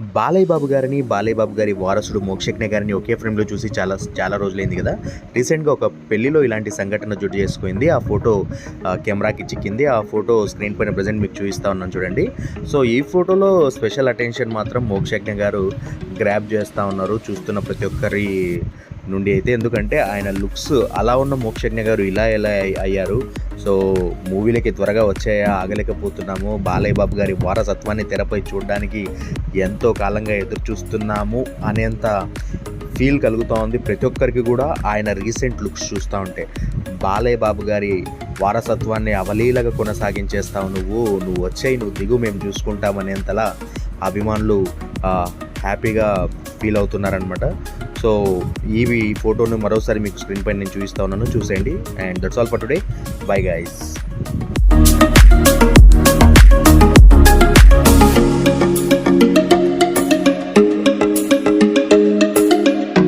బాలయ్య బాబు గారిని బాలయ్య బాబు గారి వారసుడు మోక్షజ్ఞ గారిని ఒకే ఫ్రేమ్లో చూసి చాలా చాలా రోజులైంది కదా. రీసెంట్గా ఒక పెళ్ళిలో ఇలాంటి సంఘటన జుట్టు చేసుకుంది. ఆ ఫోటో కెమెరాకి చిక్కింది ఆ ఫోటో స్క్రీన్ పైన ప్రజెంట్ మీకు చూపిస్తా ఉన్నాను చూడండి. సో ఈ ఫోటోలో స్పెషల్ అటెన్షన్ మాత్రం మోక్షజ్ఞ గారు గ్రాప్ చేస్తూ ఉన్నారు చూస్తున్న ప్రతి ఒక్కరి నుండి అయితే. ఎందుకంటే ఆయన లుక్స్ అలా ఉన్న మోక్షజ్ఞ గారు ఇలా ఎలా అయ్యారు. సో మూవీలకి త్వరగా వచ్చాయా ఆగలేకపోతున్నాము. బాలయ్య బాబు గారి వారసత్వాన్ని తెరపై చూడడానికి ఎంతో కాలంగా ఎదురు చూస్తున్నాము అనేంత ఫీల్ కలుగుతూ ఉంది ప్రతి ఒక్కరికి కూడా ఆయన రీసెంట్ లుక్స్ చూస్తూ ఉంటే. బాలయ్య బాబు గారి వారసత్వాన్ని అవలీలగా కొనసాగించేస్తావు నువ్వు నువ్వు వచ్చాయి నువ్వు దిగు మేము చూసుకుంటామనేంతలా అభిమానులు హ్యాపీగా ఫీల్ అవుతున్నారనమాట సో ఈ ఫోటోను మరోసారి మీకు స్క్రీన్ పైన నేను చూపిస్తా ఉన్నాను. చూసేయండి. And that's all for today. Bye guys